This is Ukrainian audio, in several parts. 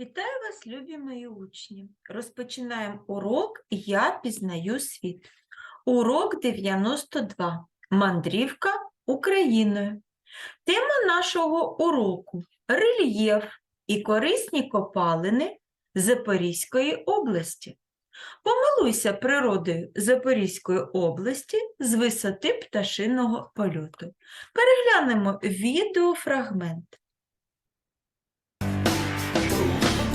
Вітаю вас, любі мої учні. Розпочинаємо урок Я пізнаю світ. Урок 92. Мандрівка Україною. Тема нашого уроку рельєф і корисні копалини Запорізької області. Помилуйся природою Запорізької області з висоти пташиного польоту. Переглянемо відеофрагмент.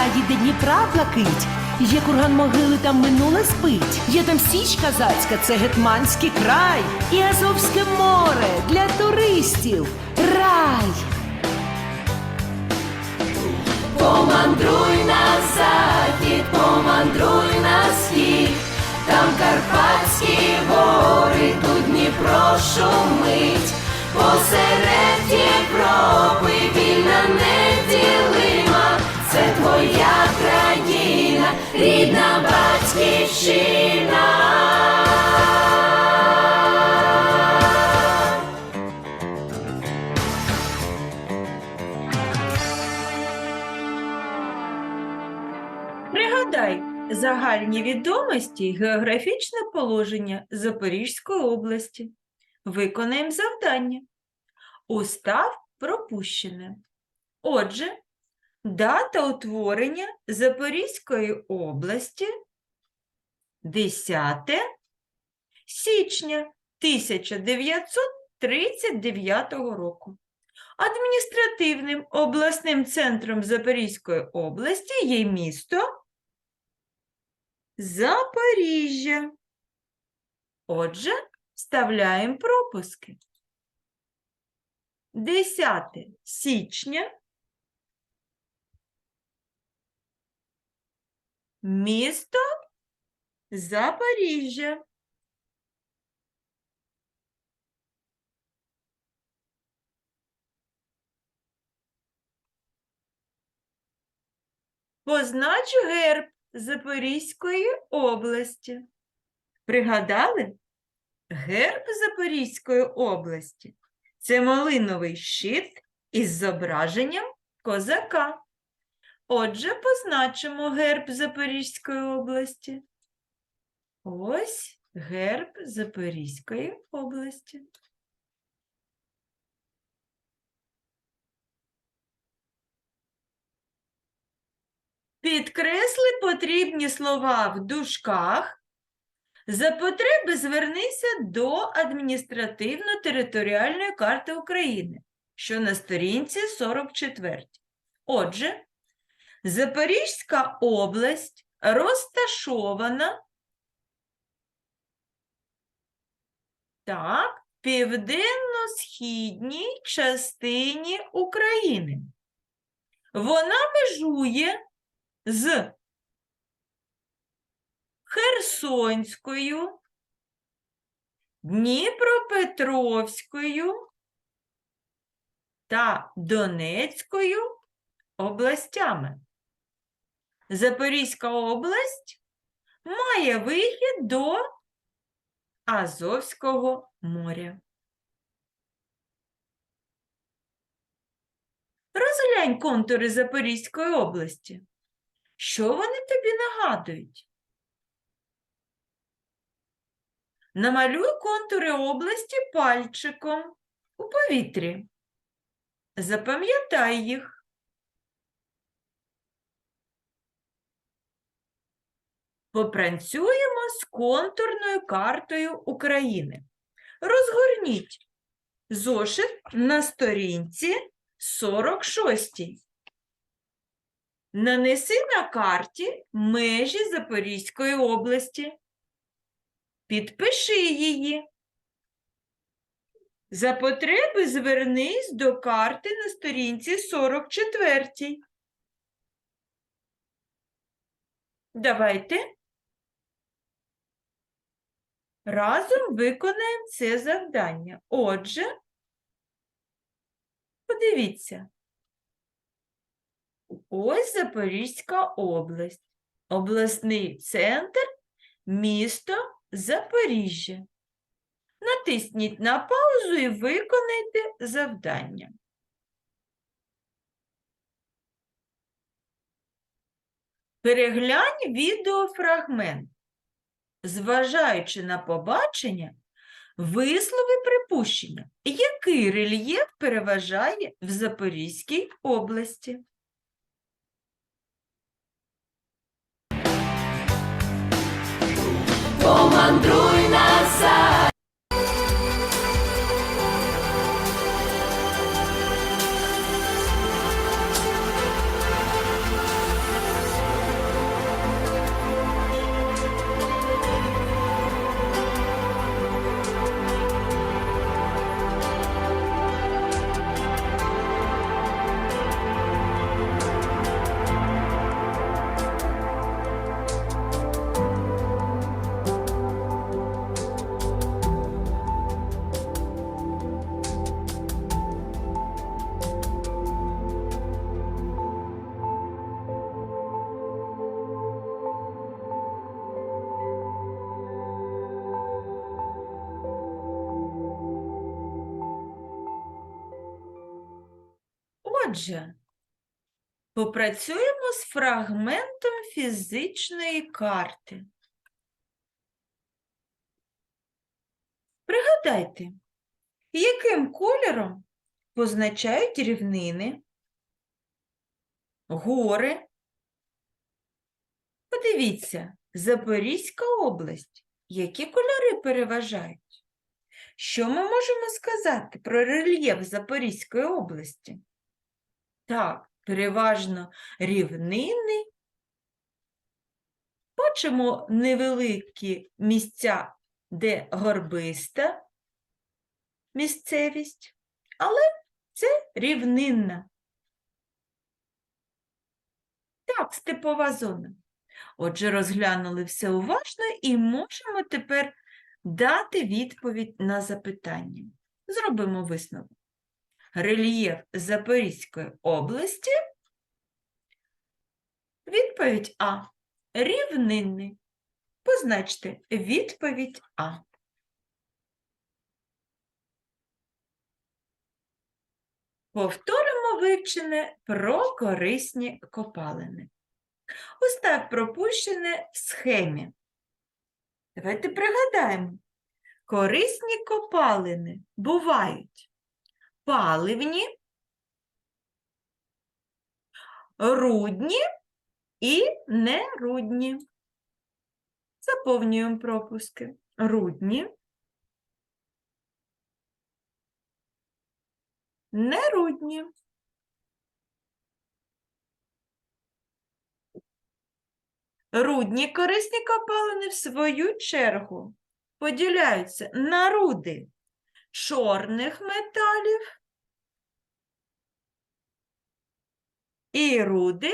Краї, де Дніпра плакить, є курган могили, там минуле спить. Є там Січ Казацька, це Гетманський край, і Азовське море для туристів. Рай! Помандруй на захід, помандруй на схід, там Карпатські гори, тут Дніпро шумить, посеред Європи вільна неділима, рідна батьківщина. Пригадай загальні відомості і географічне положення Запорізької області. Виконаємо завдання. Устав пропущене. Отже, дата утворення Запорізької області 10 січня 1939 року. Адміністративним обласним центром Запорізької області є місто Запоріжжя. Отже, вставляємо пропуски. 10 січня місто Запоріжжя. Позначу герб Запорізької області. Пригадали? Герб Запорізької області це малиновий щит із зображенням козака. Отже, позначимо герб Запорізької області. Ось герб Запорізької області. Підкресли потрібні слова в дужках. За потреби звернися до адміністративно-територіальної карти України, що на сторінці 44. Отже, Запорізька область розташована так, в південно-східній частині України. Вона межує з Херсонською, Дніпропетровською та Донецькою областями. Запорізька область має вихід до Азовського моря. Розглянь контури Запорізької області. Що вони тобі нагадують? Намалюй контури області пальчиком у повітрі. Запам'ятай їх. Попрацюємо з контурною картою України. Розгорніть зошит на сторінці 46. Нанеси на карті межі Запорізької області. Підпиши її. За потреби звернись до карти на сторінці 44. Давайте разом виконаємо це завдання. Отже, подивіться. Ось Запорізька область, обласний центр, місто Запоріжжя. Натисніть на паузу і виконайте завдання. Переглянь відеофрагмент. Зважаючи на побачення, вислови припущення, який рельєф переважає в Запорізькій області. Помандруй назад. Отже, попрацюємо з фрагментом фізичної карти. Пригадайте, яким кольором позначають рівнини, гори. Подивіться, Запорізька область. Які кольори переважають? Що ми можемо сказати про рельєф Запорізької області? Так, переважно рівнини. Бачимо невеликі місця, де горбиста місцевість, але це рівнинна. Так, степова зона. Отже, розглянули все уважно і можемо тепер дати відповідь на запитання. Зробимо висновок рельєф Запорізької області? Відповідь А. Рівнинний. Позначте відповідь А. Повторимо вивчене про корисні копалини. Ось пропущене в схемі. Давайте пригадаємо. Корисні копалини бувають паливні, рудні і нерудні. Заповнюємо пропуски. Рудні, нерудні. Рудні корисні копалини в свою чергу поділяються на руди чорних металів і руди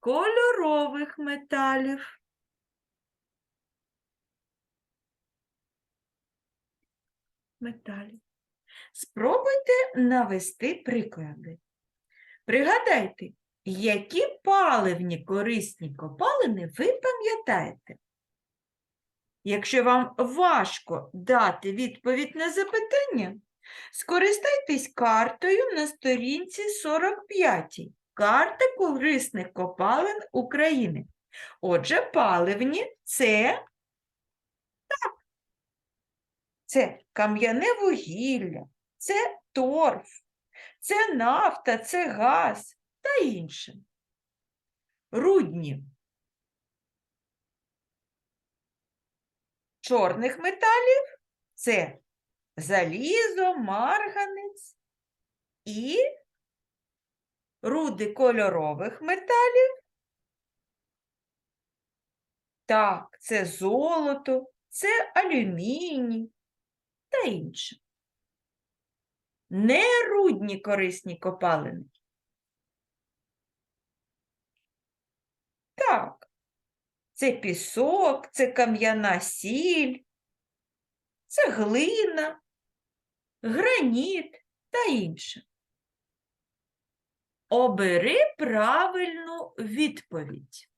кольорових металів. Металів. Спробуйте навести приклади. Пригадайте, які паливні корисні копалини ви пам'ятаєте? Якщо вам важко дати відповідь на запитання, скористайтесь картою на сторінці 45 Карта корисних копалин України. Отже, паливні це так, це кам'яне вугілля, це торф, це нафта, це газ та інше. Рудні чорних металів це залізо, марганець і руди кольорових металів. Так, це золото, це алюміній та інше. Нерудні корисні копалини. Так, Це пісок, це кам'яна сіль, це глина, граніт та інше. Обери правильну відповідь.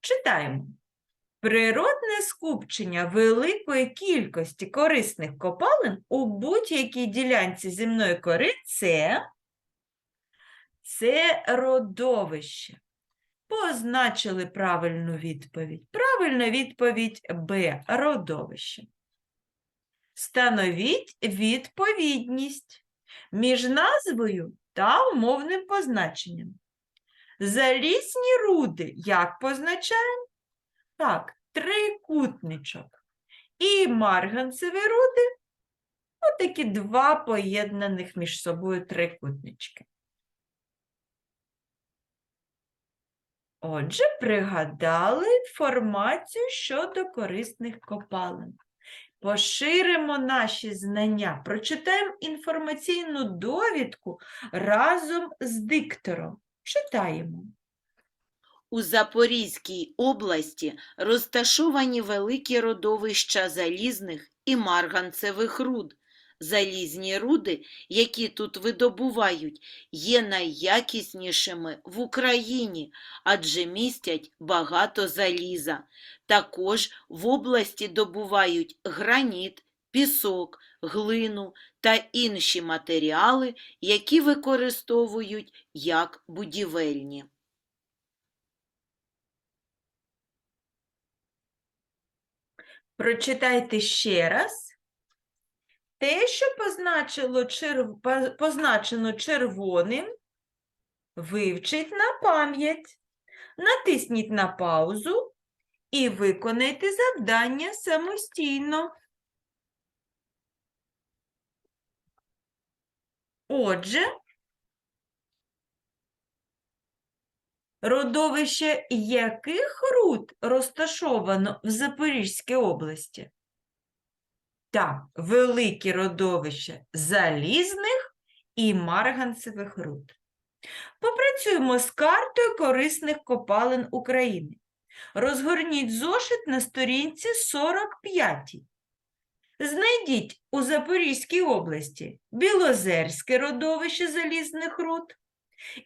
Читаємо. Природне скупчення великої кількості корисних копалин у будь-якій ділянці земної кори це, це родовище. Позначили правильну відповідь. Правильна відповідь Б. Родовище. Становіть відповідність між назвою та умовним позначенням. Залізні руди як позначаємо? Так, трикутничок. І марганцеві руди отакі два поєднаних між собою трикутнички. Отже, пригадали інформацію щодо корисних копалин. Поширимо наші знання, прочитаємо інформаційну довідку разом з диктором. Читаємо. У Запорізькій області розташовані великі родовища залізних і марганцевих руд. Залізні руди, які тут видобувають, є найякіснішими в Україні, адже містять багато заліза. Також в області добувають граніт, пісок, глину та інші матеріали, які використовують як будівельні. Прочитайте ще раз. Те, що позначило черв... позначено червоним, вивчіть на пам'ять. Натисніть на паузу і виконайте завдання самостійно. Отже, родовище яких руд розташовано в Запорізькій області? Так, великі родовища залізних і марганцевих руд. Попрацюємо з картою корисних копалин України. Розгорніть зошит на сторінці 45. Знайдіть у Запорізькій області Білозерське родовище залізних руд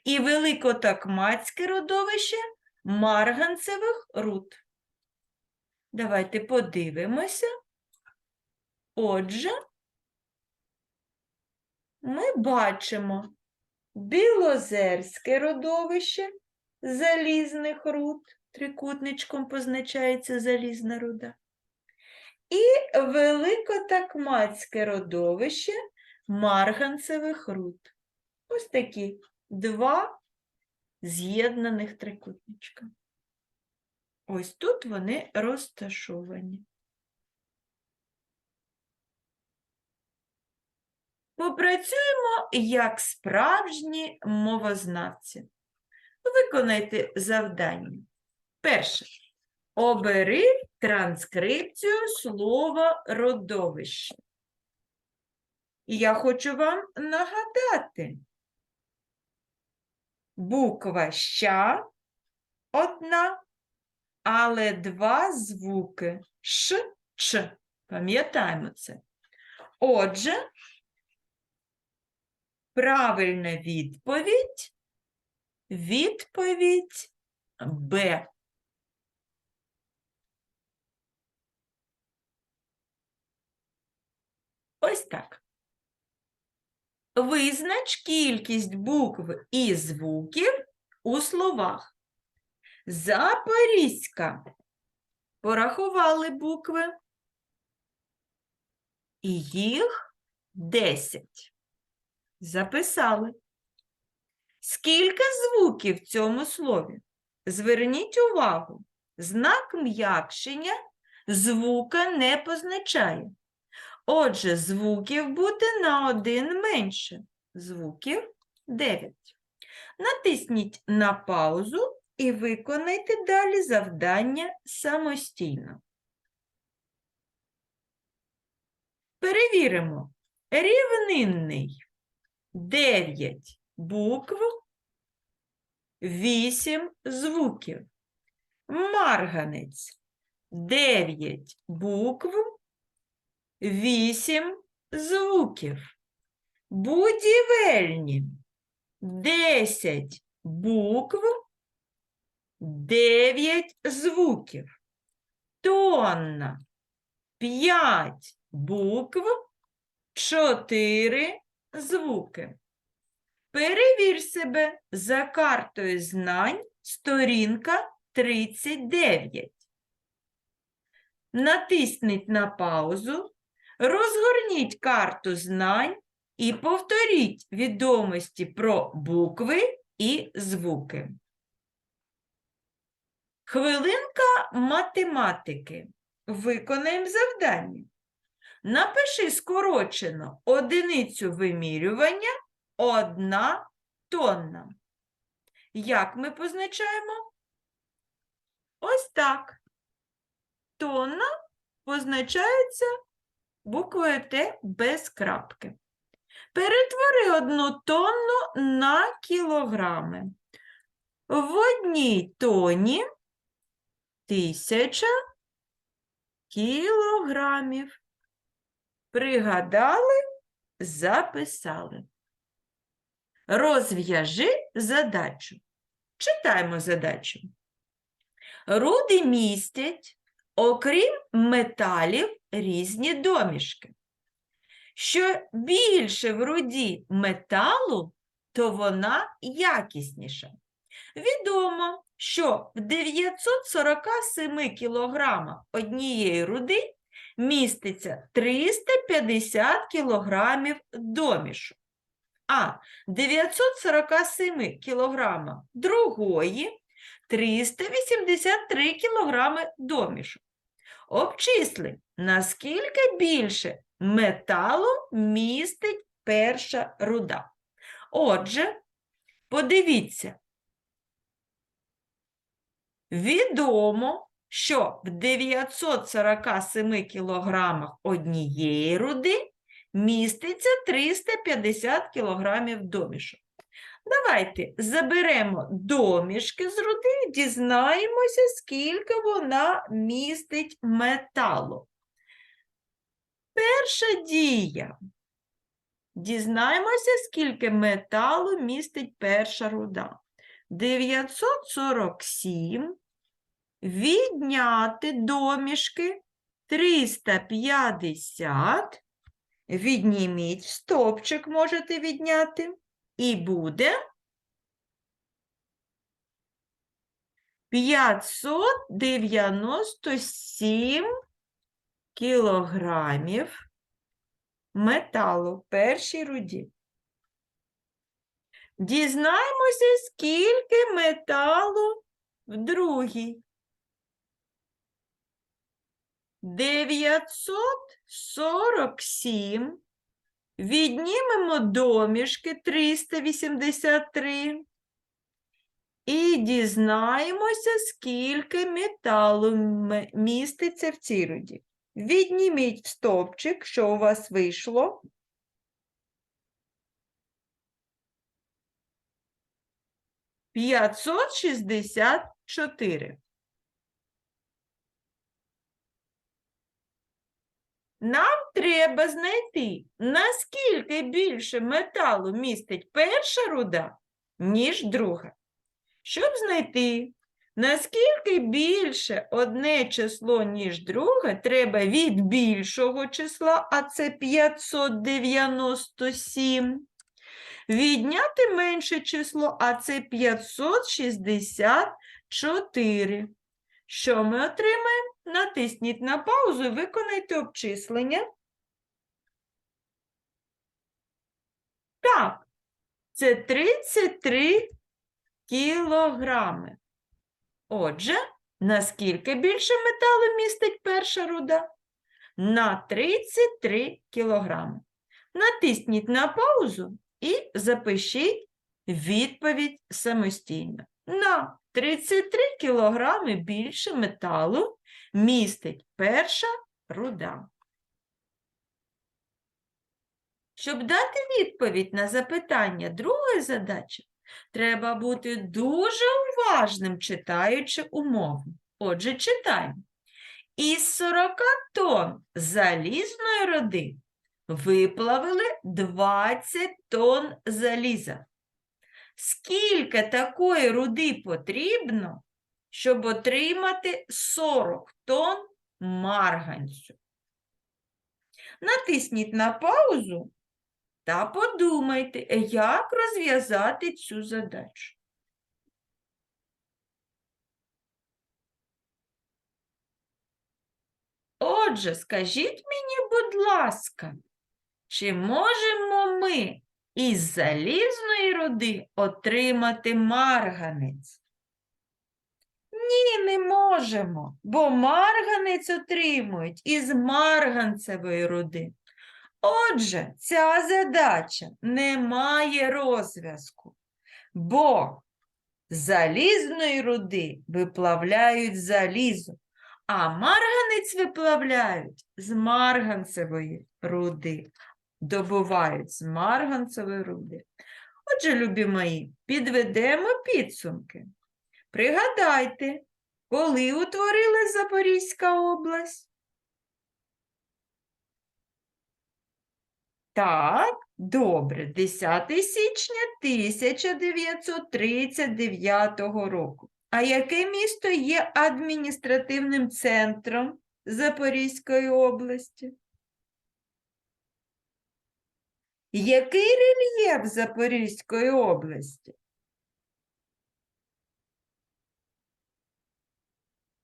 і Великотакмацьке родовище марганцевих руд. Давайте подивимося. Отже, ми бачимо Білозерське родовище залізних руд, трикутничком позначається залізна руда, і Великотакмацьке родовище марганцевих руд. Ось такі два з'єднаних трикутничка. Ось тут вони розташовані. Попрацюємо як справжні мовознавці. Виконайте завдання. Перше. Обери транскрипцію слова родовище. І я хочу вам нагадати. Буква ща одна, але два звуки ш, ч. Пам'ятаємо це. Отже, правильна відповідь відповідь Б. Ось так. Визнач кількість букв і звуків у словах. Запорізька. Порахували букви. І їх 10. Записали. Скільки звуків в цьому слові? Зверніть увагу, знак м'якшення звука не позначає. Отже, звуків буде на один менше. Звуків 9. Натисніть на паузу і виконайте далі завдання самостійно. Перевіримо. Рівнинний 9 букв, 8 звуків. Марганець. 9 букв, 8 звуків. Будівельні. 10 букв, 9 звуків. Тонна. 5 букв, 4 звуки. Перевір себе за картою знань, сторінка 39. Натисніть на паузу, розгорніть карту знань і повторіть відомості про букви і звуки. Хвилинка математики. Виконаємо завдання. Напиши скорочено одиницю вимірювання одна тонна. Як ми позначаємо? Ось так. Тонна позначається буквою Т без крапки. Перетвори одну тонну на кілограми. В одній тоні тисяча кілограмів. Пригадали, записали. Розв'яжи задачу. Читаємо задачу. Руди містять, окрім металів, різні домішки. Що більше в руді металу, то вона якісніша. Відомо, що в 947 кілограмах однієї руди міститься 350 кілограмів домішу, а 947 кілограмах другої 383 кілограми домішу. Обчисли, наскільки більше металу містить перша руда. Отже, подивіться, відомо, що в 947 кілограмах однієї руди міститься 350 кілограмів домішок. Давайте заберемо домішки з руди дізнаємося, скільки вона містить металу. Перша дія. Дізнаємося, скільки металу містить перша руда. 947 відняти домішки 350. Відніміть стопчик можете відняти. І буде 597 кілограмів металу першій руді. Дізнаємося, скільки металу в другій. 947 Віднімемо домішки 383 і дізнаємося, скільки металу міститься в цій руді. Відніміть стовпчик, що у вас вийшло. П'ятсот шістдесят чотири. Нам треба знайти, наскільки більше металу містить перша руда, ніж друга. Щоб знайти, наскільки більше одне число, ніж друге, треба від більшого числа, а це 597, відняти менше число, а це 564. Що ми отримаємо? Натисніть на паузу і виконайте обчислення. Так, це 33 кілограми. Отже, наскільки більше металу містить перша руда? На 33 кілограми. Натисніть на паузу і запишіть відповідь самостійно. На 33 кілограми більше металу містить перша руда. Щоб дати відповідь на запитання другої задачі, треба бути дуже уважним, читаючи умову. Отже, читаємо. Із 40 тонн залізної руди виплавили 20 тонн заліза. Скільки такої руди потрібно, щоб отримати 40 тонн марганцю? Натисніть на паузу та подумайте, як розв'язати цю задачу. Отже, скажіть мені, будь ласка, чи можемо ми із залізної руди отримати марганець? Ні, не можемо, бо марганець отримують із марганцевої руди. Отже, ця задача не має розв'язку, бо залізної руди виплавляють залізо, а марганець виплавляють з марганцевої руди. Добувають з марганцевої руди. Отже, любі мої, підведемо підсумки. Пригадайте, коли утворилась Запорізька область? Так, добре, 10 січня 1939 року. А яке місто є адміністративним центром Запорізької області? Який рельєф Запорізької області?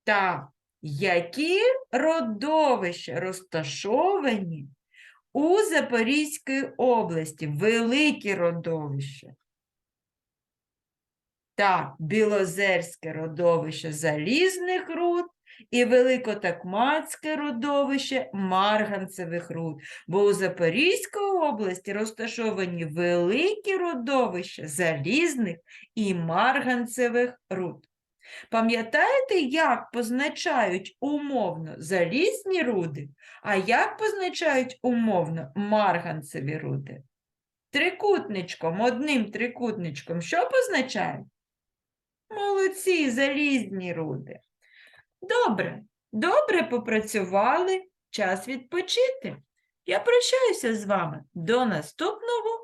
Так, які родовища розташовані у Запорізькій області? Великі родовища. Так, Білозерське родовище залізних руд і Великотакмацьке родовище марганцевих руд, бо у Запорізькій області розташовані великі родовища залізних і марганцевих руд. Пам'ятаєте, як позначають умовно залізні руди, а як позначають умовно марганцеві руди? Трикутничком, одним трикутничком, що позначають? Молодці, залізні руди. Добре, добре попрацювали, час відпочити. Я прощаюся з вами до наступного